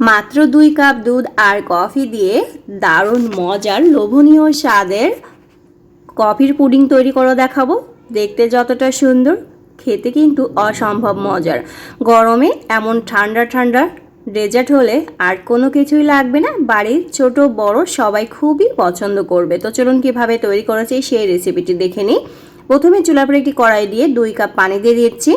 মাত্র দুই কাপ দুধ আর কফি দিয়ে দারুণ মজার লোভনীয় স্বাদের কফির পুডিং তৈরি করে দেখাবো। দেখতে যতটা সুন্দর, খেতে কিন্তু অসম্ভব মজার। গরমে এমন ঠান্ডা ঠান্ডা ডেজার্ট হলে আর কোনো কিছুই লাগবে না। বাড়ির ছোট, বড় সবাই খুবই পছন্দ করবে। তো চলুন কীভাবে তৈরি করেছে সেই রেসিপিটি দেখে নিই। প্রথমে চুলার পরে একটি কড়াই দিয়ে দুই কাপ পানি দিয়ে দিচ্ছি।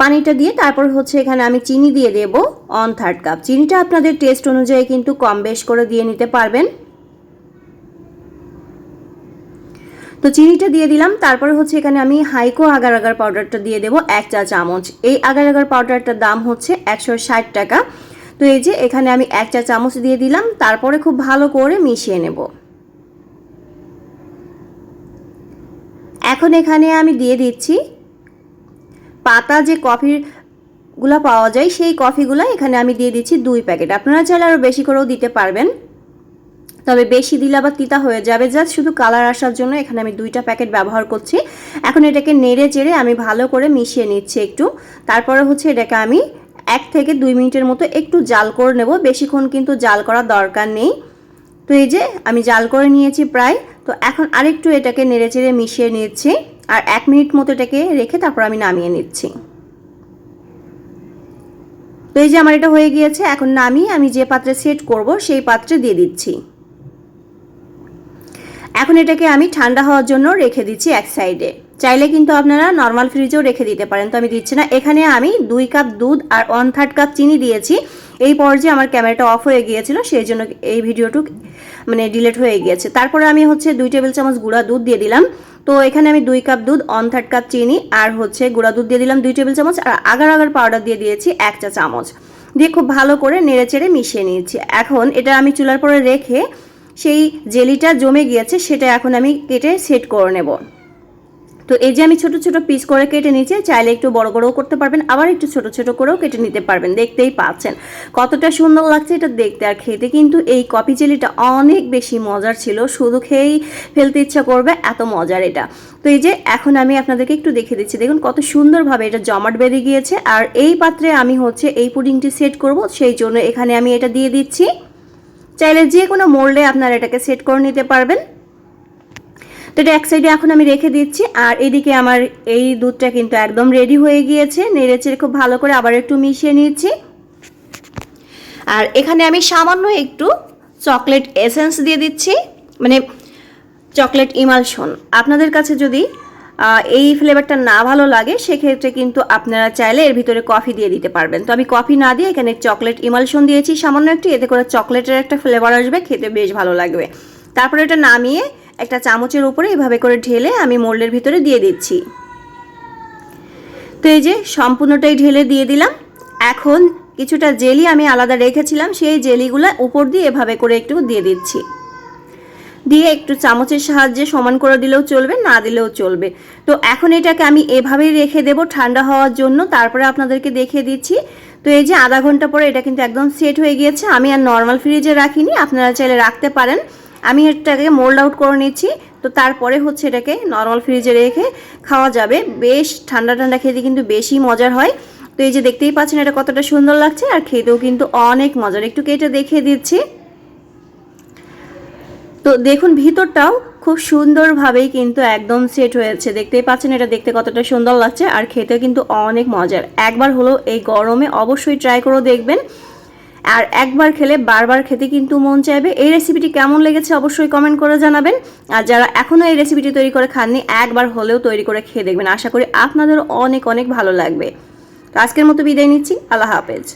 পানিটা দিয়ে তারপর হচ্ছে এখানে আমি চিনি দিয়ে দেব অন থার্ড কাপ চিনিটা আপনাদের টেস্ট অনুযায়ী কিন্তু কম বেশ করে দিয়ে নিতে পারবেন। তো চিনিটা দিয়ে দিলাম, তারপরে হচ্ছে এখানে আমি হাইকো আগার আগার পাউডারটা দিয়ে দেবো, এক চা চামচ। এই আগার আগার পাউডারটার দাম হচ্ছে একশো ষাট টাকা। তো এই যে এখানে আমি এক চা চামচ দিয়ে দিলাম, তারপরে খুব ভালো করে মিশিয়ে নেব। এখন এখানে আমি দিয়ে দিচ্ছি পাতা যে কফিরগুলা পাওয়া যায়, সেই কফিগুলো এখানে আমি দিয়ে দিচ্ছি দুই প্যাকেট। আপনারা চাইলে আরও বেশি করেও দিতে পারবেন। তবে বেশি দিলে আবার তিতা হয়ে যাবে। জাস্ট শুধু কালার আসার জন্য এখানে আমি দুইটা প্যাকেট ব্যবহার করছি। এখন এটাকে নেড়ে চেড়ে আমি ভালো করে মিশিয়ে নিচ্ছি একটু। তারপরে হচ্ছে এটাকে আমি এক থেকে দুই মিনিটের মতো একটু জাল করে নেব। বেশিক্ষণ কিন্তু জাল করার দরকার নেই। তো এই যে আমি জাল করে নিয়েছি প্রায়। তো এখন আরেকটু এটাকে নেড়ে চেড়ে মিশিয়ে নিচ্ছি। আর এক মিনিট মতো এটাকে রেখে তারপর আমি নামিয়ে নিচ্ছি। তো এই যে আমার এটা হয়ে গিয়েছে, এখন নামিয়ে আমি যে পাত্রে সেট করব সেই পাত্রে দিয়ে দিচ্ছি। এখন এটাকে আমি ঠান্ডা হওয়ার জন্য রেখে দিচ্ছি এক সাইডে। চাইলে কিন্তু আপনারা নর্মাল ফ্রিজেও রেখে দিতে পারেন। তো আমি দিচ্ছি না। এখানে আমি দুই কাপ দুধ আর ওয়ান থার্ড কাপ চিনি দিয়েছি। এই পর্যায়ে আমার ক্যামেরাটা অফ হয়ে গিয়েছিল, সেই জন্য এই ভিডিওটুক মানে ডিলেট হয়ে গিয়েছে। তারপরে আমি হচ্ছে দুই টেবিল চামচ গুঁড়া দুধ দিয়ে দিলাম। তো এখানে আমি দুই কাপ দুধ ওয়ান থার্ড কাপ চিনি আর হচ্ছে গুঁড়া দুধ দিয়ে দিলাম, দুই টেবিল চামচ। আর আগার আগার পাউডার দিয়ে দিয়েছি এক চা চামচ। দিয়ে খুব ভালো করে নেড়ে চেড়ে মিশিয়ে নিয়েছি। এখন এটা আমি চুলার পরে রেখে সেই জেলিটা জমে গিয়েছে, সেটা এখন আমি কেটে সেট করে নেব। তো এই যে আমি ছোট ছোট পিস করে কেটে নিয়েছি, চাইলে একটু বড় বড়ও করতে পারবেন, আবার একটু ছোট ছোট করেও কেটে নিতে পারবেন, দেখতেই পাচ্ছেন। কতটা সুন্দর লাগছে এটা দেখতে আর খেতে, কিন্তু এই কপি জেলিটা অনেক বেশি মজার ছিল, শুধু খেয়েই ফেলতে ইচ্ছা করবে, এত মজার এটা। তো এই যে এখন আমি আপনাদেরকে একটু দেখে দিচ্ছি, দেখুন কত সুন্দরভাবে এটা জমাট বেঁধে গিয়েছে, আর এই পাত্রে আমি হচ্ছে এই পুডিংটি সেট করব, সেই জন্য এখানে আমি এটা দিয়ে দিচ্ছি। চাইলে যে কোনো মোল্ডে আপনারা এটাকে সেট করে নিতে পারবেন। তো এটা এক সাইডে এখন আমি রেখে দিচ্ছি। আর এদিকে আমার এই দুধটা কিন্তু একদম রেডি হয়ে গিয়েছে। নেড়েচেড়ে খুব ভালো করে আবার একটু মিশিয়ে নিচ্ছি। আর এখানে আমি সামান্য একটু চকলেট এসেন্স দিয়ে দিচ্ছি। মানে চকলেট ইমালশন আপনাদের কাছে যদি এই ফ্লেভারটা না ভালো লাগে, সেক্ষেত্রে কিন্তু আপনারা চাইলে এর ভিতরে কফি দিয়ে দিতে পারবেন। তো আমি কফি না দিয়ে এখানে চকলেট ইমালশন দিয়েছি সামান্য একটু। এতে করে চকলেটের একটা ফ্লেভার আসবে, খেতে বেশ ভালো লাগবে। তারপরে এটা নামিয়ে একটা চামচের উপরে এভাবে করে ঢেলে আমি মোল্ডের ভিতরে দিয়ে দিচ্ছি। তো এই যে সম্পূর্ণটাই ঢেলে দিয়ে দিলাম। এখন কিছুটা জেলি আমি আলাদা রেখেছিলাম, সেই জেলিগুলো উপর দিয়ে এভাবে করে একটু দিয়ে দিচ্ছি। দিয়ে একটু চামচের সাহায্যে সমান করে দিলেও চলবে, না দিলেও চলবে। তো এখন এটাকে আমি এভাবেই রেখে দেব ঠান্ডা হওয়ার জন্য। তারপরে আপনাদেরকে দেখিয়ে দিচ্ছি। তো এই যে আধা ঘণ্টা পরে এটা কিন্তু একদম সেট হয়ে গিয়েছে। আমি আর নর্মাল ফ্রিজে রাখিনি, আপনারা চাইলে রাখতে পারেন। আমি এটাকে মোল্ড আউট করে নিচ্ছি তো তারপরে হচ্ছে এটাকে নর্মাল ফ্রিজে রেখে খাওয়া যাবে। বেশ ঠান্ডা ঠান্ডা খেতে কিন্তু বেশি মজার হয়। তো এই যে দেখতেই পাচ্ছেন এটা কতটা সুন্দর লাগছে আর খেতেও কিন্তু অনেক মজার। একটু কেটে দেখিয়ে দিচ্ছি। তো দেখুন ভিতরটাও খুব সুন্দরভাবেই কিন্তু একদম সেট হয়েছে। দেখতেই পাচ্ছেন এটা দেখতে কতটা সুন্দর লাগছে আর খেতে কিন্তু অনেক মজার। একবার হলো এই গরমে অবশ্যই ট্রাই করে দেখবেন। আর একবার খেলে বারবার খেতে কিন্তু মন চাইবে। এই রেসিপিটি কেমন লেগেছে অবশ্যই কমেন্ট করে জানাবেন। আর যারা এখনও এই রেসিপিটি তৈরি করে খাননি, একবার হলেও তৈরি করে খেয়ে দেখবেন। আশা করি আপনাদেরও অনেক অনেক ভালো লাগবে। আজকের মতো বিদায় নিচ্ছি। আল্লাহ হাফেজ।